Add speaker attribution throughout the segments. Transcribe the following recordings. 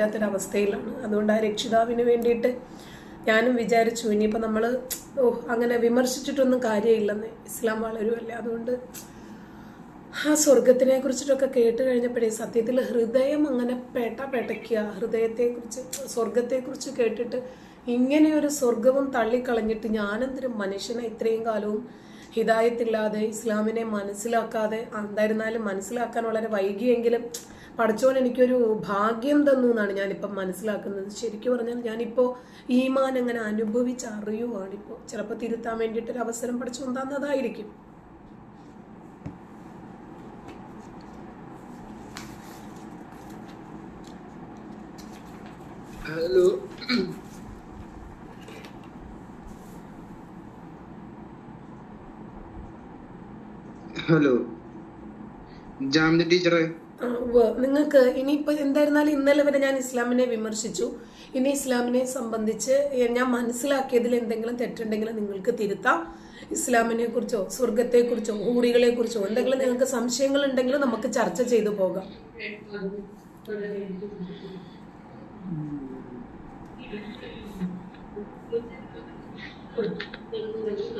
Speaker 1: പറ്റാത്തൊരവസ്ഥയിലാണ് അതുകൊണ്ട് ആ രക്ഷിതാവിന് വേണ്ടിയിട്ട് ഞാനും വിചാരിച്ചു ഇനിയിപ്പോൾ നമ്മൾ ഓ അങ്ങനെ വിമർശിച്ചിട്ടൊന്നും കാര്യമില്ലെന്ന്. ഇസ്ലാം വളരുമല്ലേ അതുകൊണ്ട് ആ സ്വർഗത്തിനെ കുറിച്ചിട്ടൊക്കെ കേട്ട് കഴിഞ്ഞപ്പോഴേ സത്യത്തിൽ ഹൃദയം അങ്ങനെ പേട്ട പേട്ടയ്ക്കുക ഹൃദയത്തെക്കുറിച്ച് സ്വർഗത്തെക്കുറിച്ച് കേട്ടിട്ട് ഇങ്ങനെയൊരു സ്വർഗവും തള്ളിക്കളഞ്ഞിട്ട് ഞാനെന്തൊരു മനുഷ്യനെ ഇത്രയും കാലവും ഹിതായത്തില്ലാതെ ഇസ്ലാമിനെ മനസ്സിലാക്കാതെ എന്തായിരുന്നാലും മനസ്സിലാക്കാൻ വളരെ വൈകിയെങ്കിലും പഠിച്ചോൻ എനിക്കൊരു ഭാഗ്യം തന്നു എന്നാണ് ഞാനിപ്പം മനസ്സിലാക്കുന്നത്. ശരിക്കും പറഞ്ഞാൽ ഞാനിപ്പോൾ ഈമാൻ അങ്ങനെ അനുഭവിച്ച് അറിയുവാണിപ്പോൾ ചിലപ്പോൾ തിരുത്താൻ വേണ്ടിയിട്ടൊരു അവസരം പഠിച്ചു തന്നതായിരിക്കും
Speaker 2: ഹലോ. ഹലോ. ജാമിദ ടീച്ചറെ.
Speaker 1: നിങ്ങൾക്ക് ഇനിയിപ്പോൾ എന്തായിരുന്നാലും ഇന്നലെ വരെ ഞാൻ ഇസ്ലാമിനെ വിമർശിച്ചു. ഇനി ഇസ്ലാമിനെ സംബന്ധിച്ച് ഞാൻ മനസ്സിലാക്കിയതിൽ എന്തെങ്കിലും തെറ്റുണ്ടെങ്കിൽ നിങ്ങൾക്ക് തിരുത്താം. ഇസ്ലാമിനെ കുറിച്ചോ സ്വർഗത്തെ കുറിച്ചോ ഊറികളെ കുറിച്ചോ എന്തെങ്കിലും നിങ്ങൾക്ക് സംശയങ്ങൾ ഉണ്ടെങ്കിൽ നമുക്ക് ചർച്ച ചെയ്തു പോകാം.
Speaker 3: എനിക്ക്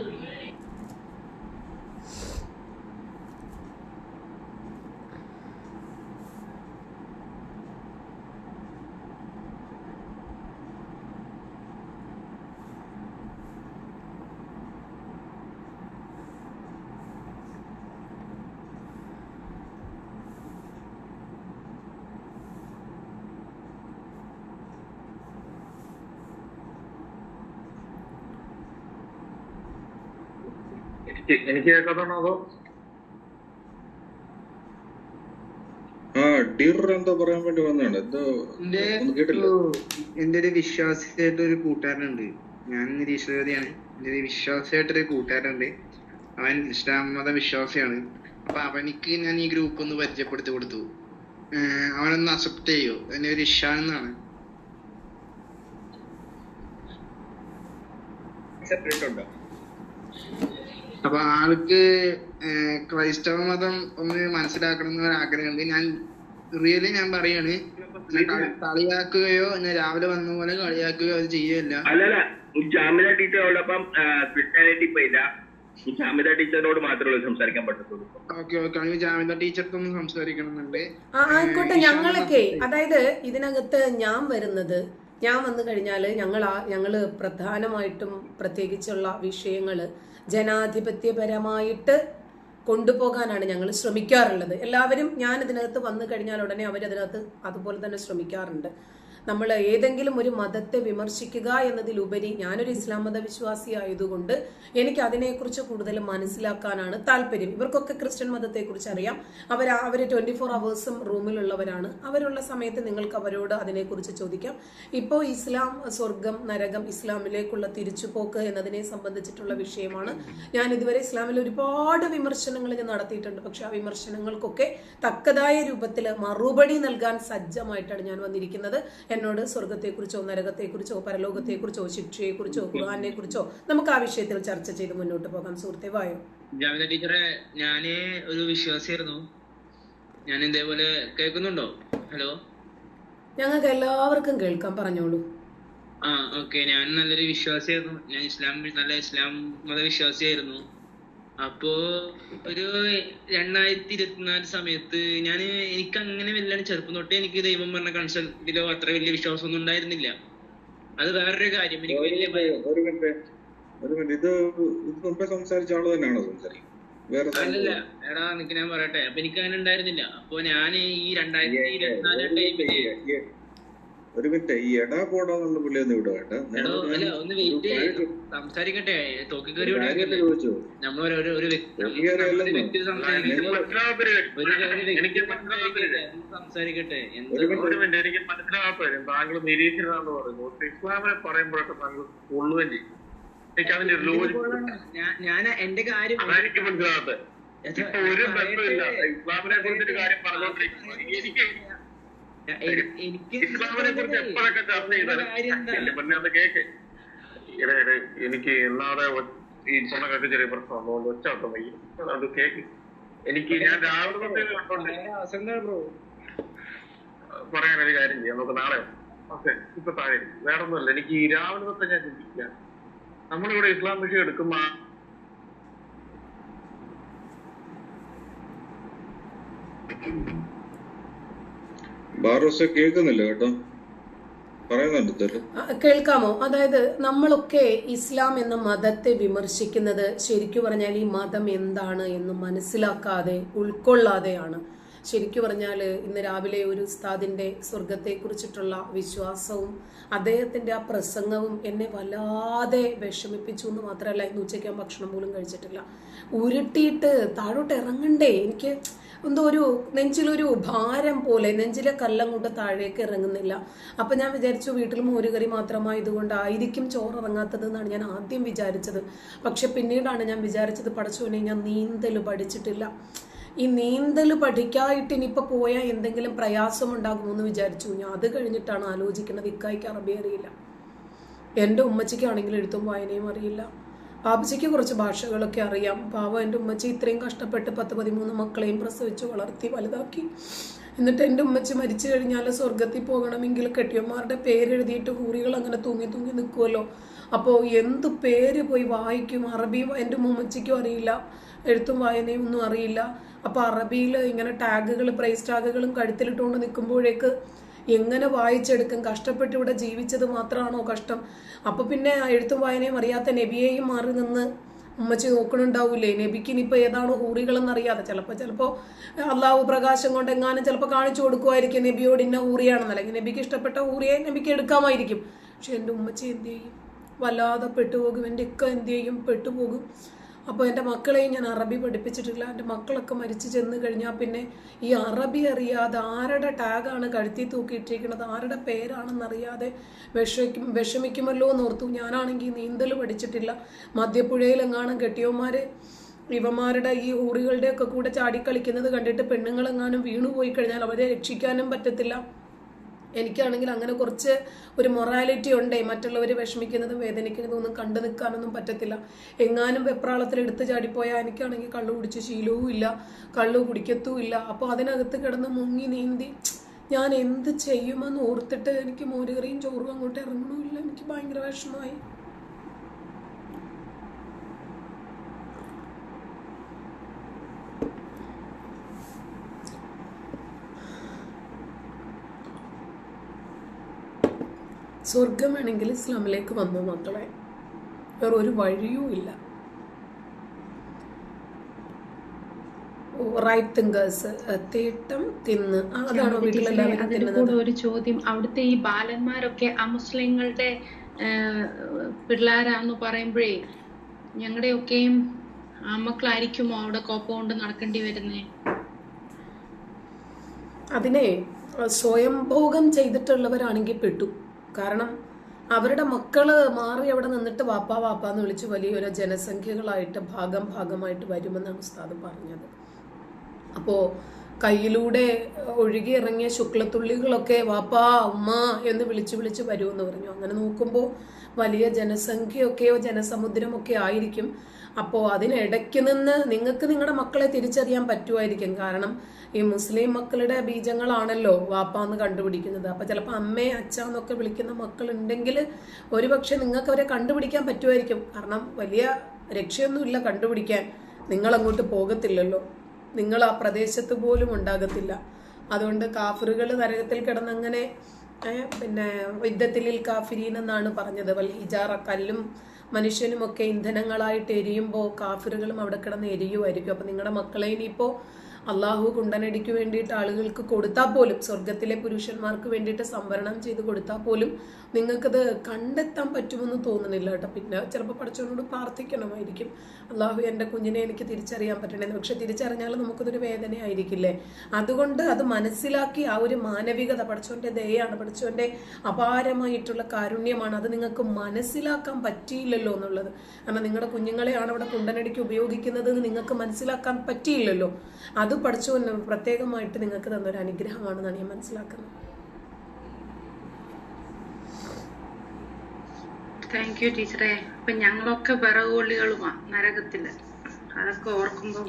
Speaker 3: എനിക്ക് കേൾക്കാതാണോ അതോ
Speaker 4: ആ ഡിർ എന്താ പറയാൻ വേണ്ടി എന്തോ
Speaker 2: എന്റെ
Speaker 4: ഒന്നും കേട്ടില്ല.
Speaker 2: എന്റെ ഒരു വിശ്വാസിയായിട്ട് ഒരു കൂട്ടുകാരനുണ്ട്. ഞാൻ നിരീശ്വരതയാണ് എന്റെ ഒരു വിശ്വാസിയായിട്ടൊരു കൂട്ടുകാരനുണ്ട്. അവൻ ഇസ്ലാം മത വിശ്വാസിയാണ്. അപ്പൊ അവനിക്ക് ഞാൻ ഈ ഗ്രൂപ്പ് ഒന്ന് പരിചയപ്പെടുത്തി കൊടുത്തു. അവനൊന്ന് അക്സെപ്റ്റ് ചെയ്യോ. എന്റെ ഒരു ഇഷാൻ എന്നാണ്.
Speaker 4: സെപ്പറേറ്റ് ഉണ്ടോ
Speaker 2: അപ്പൊ ആൾക്ക് ക്രൈസ്തവ മതം ഒന്ന് മനസ്സിലാക്കണം എന്നൊരു ആഗ്രഹമുണ്ട്. ഞാൻ റിയലി ഞാൻ പറയാണ് കളിയാക്കുകയോ ഞാൻ രാവിലെ വന്ന പോലെ കളിയാക്കുകയോ അത് ചെയ്യല്ല
Speaker 3: അല്ലല്ല ജാമില ടീച്ചറോടൊപ്പം ക്രിസ്ത്യാനിറ്റി ജാമിത ടീച്ചറിനോട് മാത്രമേ ഉള്ളൂ സംസാരിക്കാൻ പറ്റത്തുള്ളൂ.
Speaker 2: Okay okay. എനിക്ക് ജാമിത ടീച്ചർക്കൊന്ന് സംസാരിക്കണമെന്നുണ്ട്.
Speaker 1: ആ ആയിക്കോട്ടെ ഞങ്ങളൊക്കെ അതായത് ഇതിനകത്ത് ഞാൻ വരുന്നത് ഞാൻ വന്നു കഴിഞ്ഞാൽ ഞങ്ങൾ ആ ഞങ്ങൾ പ്രധാനമായിട്ടും പ്രത്യേകിച്ചുള്ള വിഷയങ്ങൾ ജനാധിപത്യപരമായിട്ട് കൊണ്ടുപോകാനാണ് ഞങ്ങൾ ശ്രമിക്കാറുള്ളത്. എല്ലാവരും ഞാൻ ഇതിനകത്ത് വന്നു കഴിഞ്ഞാൽ ഉടനെ അവരതിനകത്ത് അതുപോലെ തന്നെ ശ്രമിക്കാറുണ്ട്. നമ്മൾ ഏതെങ്കിലും ഒരു മതത്തെ വിമർശിക്കുക എന്നതിലുപരി ഞാനൊരു ഇസ്ലാം മത വിശ്വാസി ആയതുകൊണ്ട് എനിക്ക് അതിനെക്കുറിച്ച് കൂടുതൽ മനസ്സിലാക്കാനാണ് താല്പര്യം. ഇവർക്കൊക്കെ ക്രിസ്ത്യൻ മതത്തെക്കുറിച്ച് അറിയാം. അവർ അവർ ട്വന്റി ഫോർ അവേഴ്സും റൂമിലുള്ളവരാണ്. അവരുള്ള സമയത്ത് നിങ്ങൾക്ക് അവരോട് അതിനെക്കുറിച്ച് ചോദിക്കാം. ഇപ്പോൾ ഇസ്ലാം സ്വർഗം നരകം ഇസ്ലാമിലേക്കുള്ള തിരിച്ചുപോക്ക് എന്നതിനെ സംബന്ധിച്ചിട്ടുള്ള വിഷയമാണ്. ഞാൻ ഇതുവരെ ഇസ്ലാമിൽ ഒരുപാട് വിമർശനങ്ങൾ ഞാൻ നടത്തിയിട്ടുണ്ട്. പക്ഷെ ആ വിമർശനങ്ങൾക്കൊക്കെ തക്കതായ രൂപത്തിൽ മറുപടി നൽകാൻ സജ്ജമായിട്ടാണ് ഞാൻ വന്നിരിക്കുന്നത്. എന്നോട് സ്വർഗത്തെക്കുറിച്ചോ നരകത്തെക്കുറിച്ചോ പരലോകത്തെക്കുറിച്ചോ ശിക്ഷയെക്കുറിച്ചോ ഖുർആാനെ കുറിച്ചോ നമുക്ക് ആ വിഷയത്തിൽ ചർച്ച ചെയ്ത് മുന്നോട്ട് പോകാം. സുഹൃത്തെ വായോ?
Speaker 5: ജാമിത ടീച്ചറെ ഞാൻ ഒരു വിശ്വാസിയായിരുന്നു. ഞാൻ ഇതേപോലെ കേൾക്കുന്നുണ്ടോ? ഹലോ?
Speaker 1: ഞങ്ങൾക്ക് എല്ലാവർക്കും കേൾക്കാം പറഞ്ഞോളൂ.
Speaker 5: ആ ഓക്കെ. ഞാൻ നല്ലൊരു വിശ്വാസിയായിരുന്നു. ഞാൻ ഇസ്ലാം നല്ല ഇസ്ലാം മത വിശ്വാസിയായിരുന്നു. അപ്പോ ഒരു രണ്ടായിരത്തി ഇരുപത്തിനാല് സമയത്ത് ഞാൻ എനിക്ക് അങ്ങനെ വല്ലാണ് ചെറുപ്പം തൊട്ടേ എനിക്ക് ദൈവം പറഞ്ഞ കൺസൾട്ടിലോ അത്ര വലിയ വിശ്വാസമൊന്നും ഉണ്ടായിരുന്നില്ല. അത് വേറൊരു കാര്യം. എനിക്ക് വലിയ
Speaker 4: ഒരു മിനിറ്റ് ഒരു മിനിറ്റ്. ഇത് ഇത് മുമ്പേ സംസാരിച്ച ആൾ തന്നെയാണോ സംസാരിക്കുന്നത്? വേറെ
Speaker 5: അല്ലല്ല എടാ നിനക്ക് ഞാൻ പറയട്ടെ. അപ്പൊ എനിക്ക് അങ്ങനെ ഉണ്ടായിരുന്നില്ല. അപ്പൊ ഞാൻ ഈ രണ്ടായിരത്തി ഇരുപത്തിനാല് ടൈമിൽ
Speaker 4: ഒരു മിനിറ്റ് ഈ എടാ പോടാന്നുള്ള പുള്ളി ഒന്ന് വിടുക
Speaker 3: എനിക്ക് മനസ്സിലാവാത്ത കാര്യം താങ്കൾ നിരീക്ഷണമെന്ന് പറയുന്നു. ഇസ്ലാമിനെ പറയുമ്പോഴൊക്കെ താങ്കൾ കൊള്ളുകയും ചെയ്യും. എനിക്ക് അതിന്റെ ഒരു ലോജിക്
Speaker 5: ഞാൻ ഞാൻ എന്റെ കാര്യം
Speaker 3: ഇപ്പൊ ഒരു ബന്ധമില്ല ഇസ്ലാമിനെ കുറിച്ചൊരു കാര്യം പറഞ്ഞോണ്ടിരിക്കുന്നു എനിക്ക്
Speaker 5: എനിക്ക്
Speaker 3: എനിക്ക് എന്നാതെ ഈ ചുണക്കൊക്കെ ചെറിയ പ്രശ്നം അതുകൊണ്ട് ഒച്ചാട്ടം വയ്യ. അത് കേക്ക്. എനിക്ക് ഞാൻ രാവിലെ തൊട്ടേ പറയാനൊരു കാര്യം ചെയ്യാം. നമുക്ക് നാളെ ഓക്കെ ഇപ്പൊ താഴെ. വേറെ ഒന്നുമല്ല എനിക്ക് ഈ രാവിലെ തൊട്ട് ഞാൻ ചിന്തിക്കുക നമ്മളിവിടെ ഇസ്ലാം വിഷയം എടുക്കുമ്പോ
Speaker 4: ബാറോസ് കേൾക്കുന്നില്ല കേട്ടോ.
Speaker 1: കേൾക്കാമോ? അതായത് നമ്മളൊക്കെ ഇസ്ലാം എന്ന മതത്തെ വിമർശിക്കുന്നത് ശരിക്കു പറഞ്ഞാൽ ഈ മതം എന്താണ് എന്ന് മനസ്സിലാക്കാതെ ഉൾക്കൊള്ളാതെയാണ്. ശരിക്കു പറഞ്ഞാൽ ഇന്ന് രാവിലെ ഒരു ഉസ്താദിന്റെ സ്വർഗത്തെ കുറിച്ചിട്ടുള്ള വിശ്വാസവും അദ്ദേഹത്തിന്റെ ആ പ്രസംഗവും എന്നെ വല്ലാതെ വിഷമിപ്പിച്ചു എന്ന് മാത്രമല്ല ഇന്ന് ഉച്ചയ്ക്ക് ഭക്ഷണം പോലും കഴിച്ചിട്ടില്ല. ഉരുട്ടിയിട്ട് താഴോട്ട് ഇറങ്ങണ്ടേ? എനിക്ക് എന്തോ ഒരു നെഞ്ചിലൊരു ഭാരം പോലെ നെഞ്ചിലെ കല്ലം കൊണ്ട് താഴേക്ക് ഇറങ്ങുന്നില്ല. അപ്പം ഞാൻ വിചാരിച്ചു വീട്ടിൽ മോരുകറി മാത്രമായതുകൊണ്ടായിരിക്കും ചോറ് ഇറങ്ങാത്തത് എന്നാണ് ഞാൻ ആദ്യം വിചാരിച്ചത്. പക്ഷെ പിന്നീടാണ് ഞാൻ വിചാരിച്ചത് പഠിച്ചോനെ ഞാൻ നീന്തൽ പഠിച്ചിട്ടില്ല. ഈ നീന്തൽ പഠിക്കായിട്ട് ഇനിയിപ്പോൾ പോയാൽ എന്തെങ്കിലും പ്രയാസമുണ്ടാകുമോ എന്ന് വിചാരിച്ചു. ഞാൻ അത് കഴിഞ്ഞിട്ടാണ് ആലോചിക്കുന്നത്. ഇക്കായ്ക്ക് അറബി അറിയില്ല. എന്റെ ഉമ്മച്ചിക്കാണെങ്കിൽ എഴുത്തും വായനയും അറിയില്ല. പാപ്പച്ചിക്ക് കുറച്ച് ഭാഷകളൊക്കെ അറിയാം. പാവം എന്റെ ഉമ്മച്ചി ഇത്രയും കഷ്ടപ്പെട്ട് പത്ത് പതിമൂന്ന് മക്കളെയും പ്രസവിച്ച് വളർത്തി വലുതാക്കി. എന്നിട്ട് എന്റെ ഉമ്മച്ചി മരിച്ചു കഴിഞ്ഞാൽ സ്വർഗത്തിൽ പോകണമെങ്കിൽ കെട്ടിയന്മാരുടെ പേരെഴുതിയിട്ട് ഹൂറികൾ അങ്ങനെ തൂങ്ങി തൂങ്ങി നിൽക്കുമല്ലോ അപ്പോൾ എന്ത് പേര് പോയി വായിക്കും? അറബി എന്റെ ഉമ്മച്ചിക്കും അറിയില്ല. എഴുത്തും വായനയും ഒന്നും അറിയില്ല. അപ്പോൾ അറബിയിൽ ഇങ്ങനെ ടാഗുകൾ പ്രൈസ് ടാഗുകളും കഴുത്തിലിട്ടുകൊണ്ട് നിൽക്കുമ്പോഴേക്ക് എങ്ങനെ വായിച്ചെടുക്കും കഷ്ടപ്പെട്ട് ഇവിടെ ജീവിച്ചത് മാത്രമാണോ കഷ്ടം? അപ്പൊ പിന്നെ എഴുത്തും വായനയും അറിയാത്ത നബിയെയും മാറി നിന്ന് ഉമ്മച്ചി നോക്കണുണ്ടാവൂലേ? നബിക്ക് ഇനിയിപ്പോൾ ഏതാണ് ഹൂറികളെന്ന് അറിയാതെ ചിലപ്പോൾ ചിലപ്പോൾ അള്ളാഹു പ്രകാശം കൊണ്ട് എങ്ങാനും ചിലപ്പോൾ കാണിച്ചു കൊടുക്കുമായിരിക്കും നബിയോട് ഇന്ന ഹൂറിയാണെന്ന് അല്ലെങ്കിൽ നബിക്ക് ഇഷ്ടപ്പെട്ട ഹൂറിയെ നബിക്ക് എടുക്കാമായിരിക്കും. പക്ഷെ എന്റെ ഉമ്മച്ചി എന്ത് ചെയ്യും? വല്ലാതെ പെട്ടുപോകും. എന്റെ ഇക്ക എന്ത് ചെയ്യും? പെട്ടുപോകും. അപ്പോൾ എന്റെ മക്കളെയും ഞാൻ അറബി പഠിപ്പിച്ചിട്ടില്ല. എന്റെ മക്കളൊക്കെ മരിച്ചു ചെന്ന് കഴിഞ്ഞാൽ പിന്നെ ഈ അറബി അറിയാതെ ആരുടെ ടാഗാണ് കഴുത്തി തൂക്കിയിട്ടിരിക്കുന്നത് ആരുടെ പേരാണെന്നറിയാതെ വിഷമിക്കും വിഷമിക്കുമല്ലോ എന്ന് ഓർത്തു. ഞാനാണെങ്കിൽ നീന്തൽ പഠിച്ചിട്ടില്ല. മധ്യപ്പുഴയിലെങ്ങാനും കെട്ടിയോന്മാർ ഇവന്മാരുടെ ഈ ഊറികളുടെയൊക്കെ കൂടെ ചാടിക്കളിക്കുന്നത് കണ്ടിട്ട് പെണ്ണുങ്ങളെങ്ങാനും വീണു പോയി കഴിഞ്ഞാൽ അവരെ രക്ഷിക്കാനും പറ്റത്തില്ല. എനിക്കാണെങ്കിൽ അങ്ങനെ കുറച്ച് ഒരു മൊറാലിറ്റി ഉണ്ടേ മറ്റുള്ളവർ വിഷമിക്കുന്നതും വേദനിക്കുന്നതും ഒന്നും കണ്ടു നിൽക്കാനൊന്നും പറ്റത്തില്ല. എങ്ങാനും വെപ്രാളത്തിൽ എടുത്ത് ചാടിപ്പോയാൽ എനിക്കാണെങ്കിൽ കള്ളു കുടിച്ച് ശീലവും ഇല്ല കള്ളു കുടിക്കത്തും ഇല്ല. അപ്പോൾ അതിനകത്ത് കിടന്ന് മുങ്ങി നീന്തി ഞാൻ എന്ത് ചെയ്യുമെന്ന് ഓർത്തിട്ട് എനിക്ക് മോരുകറിയും ചോറും അങ്ങോട്ട് ഇറങ്ങണമില്ല. എനിക്ക് ഭയങ്കര വിഷമമായി. സ്വർഗം വേണമെങ്കിൽ ഇസ്ലാമിലേക്ക് വന്നു മക്കളെ. വേറെ ഒരു വഴിയും ഇല്ല. റൈറ്റ് തിങ്കേഴ്സ് തീട്ടം തിന്ന്. അതാണ് വീട്ടിലെല്ലാവരും
Speaker 6: ഒരു ചോദ്യം. അവിടുത്തെ ഈ ബാലന്മാരൊക്കെ ആ മുസ്ലിങ്ങളുടെ പിള്ളേരാന്ന് പറയുമ്പോഴേ ഞങ്ങളുടെയൊക്കെയും ആമക്കളായിരിക്കുമോ അവിടെ കോപ്പ കൊണ്ട് നടക്കേണ്ടി വരുന്നേ?
Speaker 1: അതിനെ സ്വയംഭോഗം ചെയ്തിട്ടുള്ളവരാണെങ്കിൽ പെട്ടു. കാരണം അവരുടെ മക്കൾ മാറി അവിടെ നിന്നിട്ട് വാപ്പാ വാപ്പ എന്ന് വിളിച്ച് വലിയൊരു ജനസംഖ്യകളായിട്ട് ഭാഗം ഭാഗമായിട്ട് വരുമെന്നാണ് ഉസ്താദ് പറഞ്ഞത്. അപ്പോൾ കയ്യിലൂടെ ഒഴുകി ഇറങ്ങിയ ശുക്ലത്തുള്ളികളൊക്കെ വാപ്പാ ഉമ്മ എന്ന് വിളിച്ച് വിളിച്ച് വരുമെന്ന് പറഞ്ഞു. അങ്ങനെ നോക്കുമ്പോൾ വലിയ ജനസംഖ്യയൊക്കെയോ ജനസമുദ്രമൊക്കെ ആയിരിക്കും. അപ്പോൾ അതിനിടയ്ക്ക് നിന്ന് നിങ്ങൾക്ക് നിങ്ങളുടെ മക്കളെ തിരിച്ചറിയാൻ പറ്റുമായിരിക്കും. കാരണം ഈ മുസ്ലിം മക്കളുടെ ബീജങ്ങളാണല്ലോ വാപ്പാന്ന് കണ്ടുപിടിക്കുന്നത്. അപ്പോൾ ചിലപ്പോൾ അമ്മേ അച്ഛ എന്നൊക്കെ വിളിക്കുന്ന മക്കളുണ്ടെങ്കിൽ ഒരുപക്ഷെ നിങ്ങൾക്ക് അവരെ കണ്ടുപിടിക്കാൻ പറ്റുമായിരിക്കും. കാരണം വലിയ രക്ഷയൊന്നുമില്ല കണ്ടുപിടിക്കാൻ. നിങ്ങളങ്ങോട്ട് പോകത്തില്ലല്ലോ. നിങ്ങൾ ആ പ്രദേശത്ത് പോലും ഉണ്ടാകത്തില്ല. അതുകൊണ്ട് കാഫറുകൾ നരകത്തിൽ കിടന്നങ്ങനെ പിന്നെ യുദ്ധത്തിൽ കാഫിരീൻ എന്നാണ് പറഞ്ഞത്. വൽ ഹിജാറ കല്ലും മനുഷ്യനുമൊക്കെ ഇന്ധനങ്ങളായിട്ട് എരിയുമ്പോൾ കാഫിറുകളും അവിടെ കിടന്ന് എരിയുമായിരിക്കും അപ്പം നിങ്ങളുടെ മക്കളെ ഇനിയിപ്പോൾ അള്ളാഹു കുണ്ടനടിക്ക് വേണ്ടിയിട്ട് ആളുകൾക്ക് കൊടുത്താൽ പോലും സ്വർഗത്തിലെ പുരുഷന്മാർക്ക് വേണ്ടിയിട്ട് സംവരണം ചെയ്ത് കൊടുത്താൽ പോലും നിങ്ങൾക്കത് കണ്ടെത്താൻ പറ്റുമെന്ന് തോന്നുന്നില്ല കേട്ടോ. പിന്നെ ചിലപ്പോൾ പഠിച്ചവനോട് പ്രാർത്ഥിക്കണമായിരിക്കും. അള്ളാഹു എന്റെ കുഞ്ഞിനെ എനിക്ക് തിരിച്ചറിയാൻ പറ്റണേ പക്ഷെ തിരിച്ചറിഞ്ഞാൽ നമുക്കതൊരു വേദനയായിരിക്കില്ലേ? അതുകൊണ്ട് അത് മനസ്സിലാക്കി ആ ഒരു മാനവികത പഠിച്ചവന്റെ ദയാണ് പഠിച്ചവന്റെ അപാരമായിട്ടുള്ള കാരുണ്യമാണ്. അത് നിങ്ങൾക്ക് മനസ്സിലാക്കാൻ പറ്റിയില്ലല്ലോ എന്നുള്ളത്. കാരണം നിങ്ങളുടെ കുഞ്ഞുങ്ങളെയാണ് അവിടെ കുണ്ടനടിക്ക് ഉപയോഗിക്കുന്നത് നിങ്ങൾക്ക് മനസ്സിലാക്കാൻ പറ്റിയില്ലല്ലോ. അത് പഠിച്ചവൻ പ്രത്യേകമായിട്ട് നിങ്ങൾക്ക് തന്നൊരു അനുഗ്രഹമാണെന്നാണ് ഞാൻ മനസ്സിലാക്കുന്നത്.
Speaker 6: താങ്ക് യു ടീച്ചറെ ഇപ്പൊ ഞങ്ങളൊക്കെ വിറകോളികളുമാ നരകത്തിൽ. അതൊക്കെ ഓർക്കുമ്പം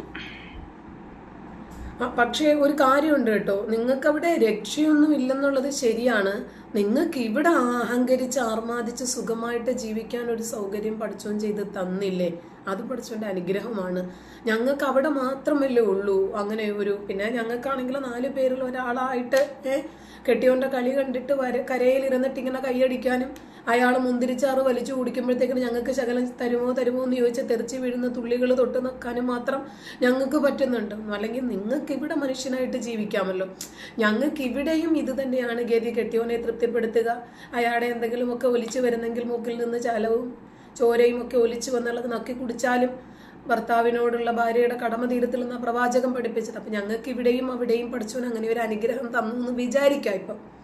Speaker 1: പക്ഷേ ഒരു കാര്യമുണ്ട് കേട്ടോ. നിങ്ങൾക്ക് അവിടെ രക്ഷയൊന്നും ഇല്ലെന്നുള്ളത് ശരിയാണ്. നിങ്ങൾക്ക് ഇവിടെ അഹങ്കരിച്ച് ആർമാദിച്ച് സുഖമായിട്ട് ജീവിക്കാൻ ഒരു സൗകര്യം പഠിച്ചോൻ ചെയ്ത് തന്നില്ലേ? അത് പഠിച്ചോന്റെ അനുഗ്രഹമാണ്. ഞങ്ങൾക്ക് അവിടെ മാത്രമല്ലേ ഉള്ളൂ. അങ്ങനെ ഒരു പിന്നെ ഞങ്ങൾക്കാണെങ്കിൽ നാല് പേരിൽ ഒരാളായിട്ട് ഏഹ് കെട്ടിയോന്റെ കളി കണ്ടിട്ട് വര കരയിൽ ഇരുന്നിട്ട് ഇങ്ങനെ കൈയടിക്കാനും അയാൾ മുന്തിരിച്ചാറ് വലിച്ചു കുടിക്കുമ്പോഴത്തേക്കിന് ഞങ്ങൾക്ക് ശകലം തരുമോ തരുമോ എന്ന് ചോദിച്ച് തെറിച്ച് വീഴുന്ന തുള്ളികൾ തൊട്ട് നിൽക്കാനും മാത്രം ഞങ്ങൾക്ക് പറ്റുന്നുണ്ട്. അല്ലെങ്കിൽ നിങ്ങൾക്ക് ഇവിടെ മനുഷ്യനായിട്ട് ജീവിക്കാമല്ലോ. ഞങ്ങൾക്ക് ഇവിടെയും ഇത് തന്നെയാണ് ഗതി. കെട്ടിയോനെ തൃപ്തിപ്പെടുത്തുക. അയാളെ എന്തെങ്കിലുമൊക്കെ ഒലിച്ചു വരുന്നെങ്കിൽ മൂക്കിൽ നിന്ന് ചാലവും ചോരയും ഒക്കെ ഒലിച്ചു വന്നുള്ളത് നക്കി കുടിച്ചാലും ഭർത്താവിനോടുള്ള ഭാര്യയുടെ കടമ തീരത്തിൽ നിന്ന് പ്രവാചകം പഠിപ്പിച്ചത്. അപ്പൊ ഞങ്ങൾക്ക് ഇവിടെയും അവിടെയും പഠിച്ചവൻ അങ്ങനെ ഒരു അനുഗ്രഹം തന്നു എന്ന് വിചാരിക്കാം ഇപ്പം.